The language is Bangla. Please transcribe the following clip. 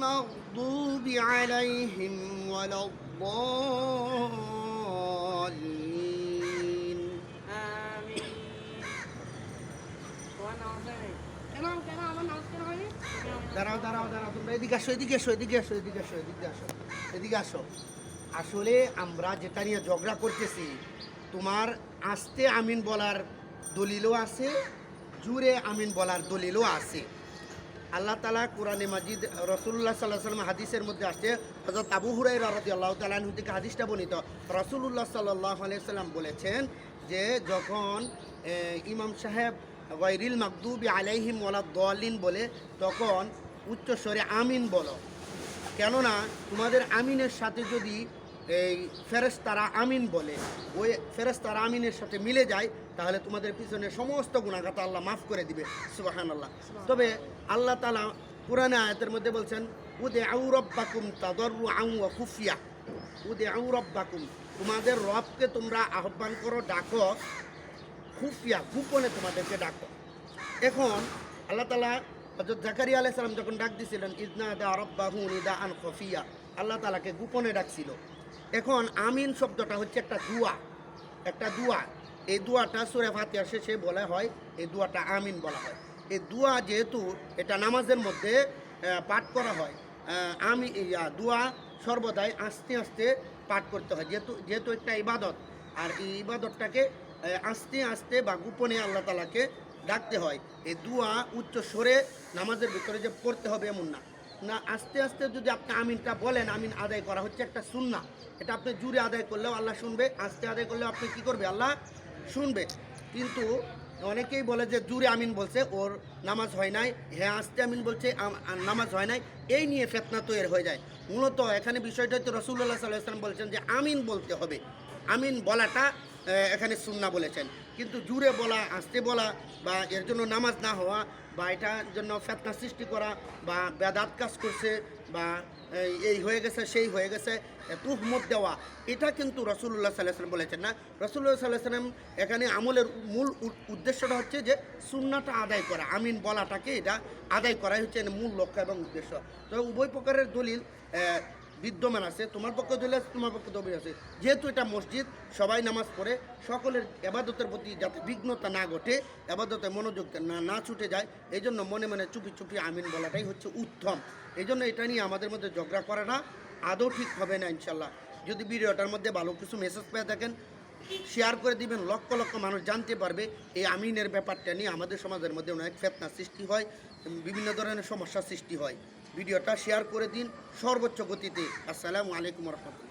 المغضوب عليهم ولا الضالين আমিন তোমার নাম আছে কেন কেন আমার নাম কেন হয়নি দাঁড়াও দাঁড়াও দাঁড়াও তোমরা এদিকে আসো এদিকে আসো এদিকে আসো এদিকে আসো এদিকে আসো এদিকে আসো আসলে আমরা যেটা নিয়ে ঝগড়া করতেছি তোমার আস্তে আমিন বলার দলিলও আছে জুড়ে আমিন বলার দলিলও আছে আল্লাহ তালা কোরআনে মাজিদ রসুল্লাহ সাল্লাহ সাল্লাম হাদিসের মধ্যে আসছে হজরত আবু হুরাই রাজি আল্লাহ তালাহু থেকে হাদিসটা বর্ণিত। রসুল্লাহ সাল্লাহ সাল্লাম বলেছেন যে, যখন ইমাম সাহেব গৈরিল মাকদুবি আলাইহিম ওয়ালা দলিন বলে, তখন উচ্চস্বরে আমিন বলো। কেননা, তোমাদের আমিনের সাথে যদি এই ফেরেস্তারা আমিন বলে ওই ফেরেস্তারা আমিনের সাথে মিলে যায় তাহলে তোমাদের পিছনে সমস্ত গুণাগাত আল্লাহ মাফ করে দিবে সুবাহান আল্লাহ তবে আল্লাহ তালা কোরআনে আয়াতের মধ্যে বলছেন উদে আউরব্বাকুম তাদর আউ খুফিয়া। উদে আউরব্বাকুম তোমাদের রবকে তোমরা আহ্বান করো ডাকো খুফিয়া গোপনে তোমাদেরকে ডাকো। এখন আল্লাহ তালা হজরত জাকারিয়া আলাইহিস সালাম যখন ডাক দিছিলেন ইদনা দা রব্বাহু নিদা আন খফিয়া আল্লাহ তালাকে গোপনে ডাকছিল। এখন আমিন শব্দটা হচ্ছে একটা দুয়া একটা দুয়া। এই দুয়াটা সুরে ফাতিহার শেষে বলা হয়, এই দুয়াটা আমিন বলা হয়। এই দুয়া যেহেতু এটা নামাজের মধ্যে পাঠ করা হয় আমি দুয়া সর্বদাই আস্তে আস্তে পাঠ করতে হয়, যেহেতু যেহেতু একটা ইবাদত। আর এই ইবাদতটাকে আস্তে আস্তে বা গোপনে আল্লাহ তালাকে ডাকতে হয়। এই দুয়া উচ্চ স্বরে নামাজের ভিতরে যে পড়তে হবে এমন না। না, আস্তে আস্তে যদি আপনি আমিনটা বলেন, আমিন আদায় করা হচ্ছে একটা সুন্না। এটা আপনি জুড়ে আদায় করলেও আল্লাহ শুনবে, আস্তে আদায় করলেও আপনি কি করবে? আল্লাহ শুনবে। কিন্তু অনেকেই বলে যে জুড়ে আমিন বলছে, ওর নামাজ হয় নাই। হ্যাঁ আস্তে আমিন বলছে নামাজ হয় নাই। এই নিয়ে ফেতনা তৈরি হয়ে যায়। মূলত এখানে বিষয়টা হচ্ছে রসুল্লাহ সাল্লাহ সাল্লাম বলছেন যে আমিন বলতে হবে। আমিন বলাটা এখানে সুন্না বলেছেন। কিন্তু জুড়ে বলা, আসতে বলা বা এর জন্য নামাজ না হওয়া বা এটার জন্য ফেতনা সৃষ্টি করা বা বেদাত কাজ করছে বা এই- হয়ে গেছে, সেই হয়ে গেছে তুহমত দেওয়া, এটা কিন্তু রসুল্লাহ সাল্লাহ সাল্লাম বলেছেন না। রসুল্লাহ সাল্লাহ সাল্লাম এখানে আমলের মূল উদ্দেশ্যটা হচ্ছে যে সুন্নাটা আদায় করা, আমিন বলাটাকে এটা আদায় করাই হচ্ছে মূল লক্ষ্য এবং উদ্দেশ্য। তো উভয় প্রকারের দলিল বিদ্যমান আছে, তোমার পক্ষে দলিল আছে, তোমার পক্ষে দলিল আছে। যেহেতু এটা মসজিদ, সবাই নামাজ পড়ে, সকলের এবাদতের প্রতি যাতে বিঘ্নতা না ঘটে, এবাদতে মনোযোগ না না ছুটে যায়, এই জন্য মনে মনে চুপি চুপি আমিন বলাটাই হচ্ছে উত্তম। এই জন্য এটা নিয়ে আমাদের মধ্যে ঝগড়া করাটা আদৌ ঠিক হবে না ইনশাল্লাহ যদি ভিডিওটার মধ্যে ভালো কিছু মেসেজ পেয়ে থাকেন শেয়ার করে দিবেন, লক্ষ লক্ষ মানুষ জানতে পারবে, এই আমিনের ব্যাপারটা নিয়ে আমাদের সমাজের মধ্যে অনেক ফেতনা সৃষ্টি হয়। বিভিন্ন ধরনের সমস্যার সৃষ্টি হয়। ভিডিওটা শেয়ার করে দিন সর্বোচ্চ গতিতে। আসসালামু আলাইকুম রহমতুল্লাহ।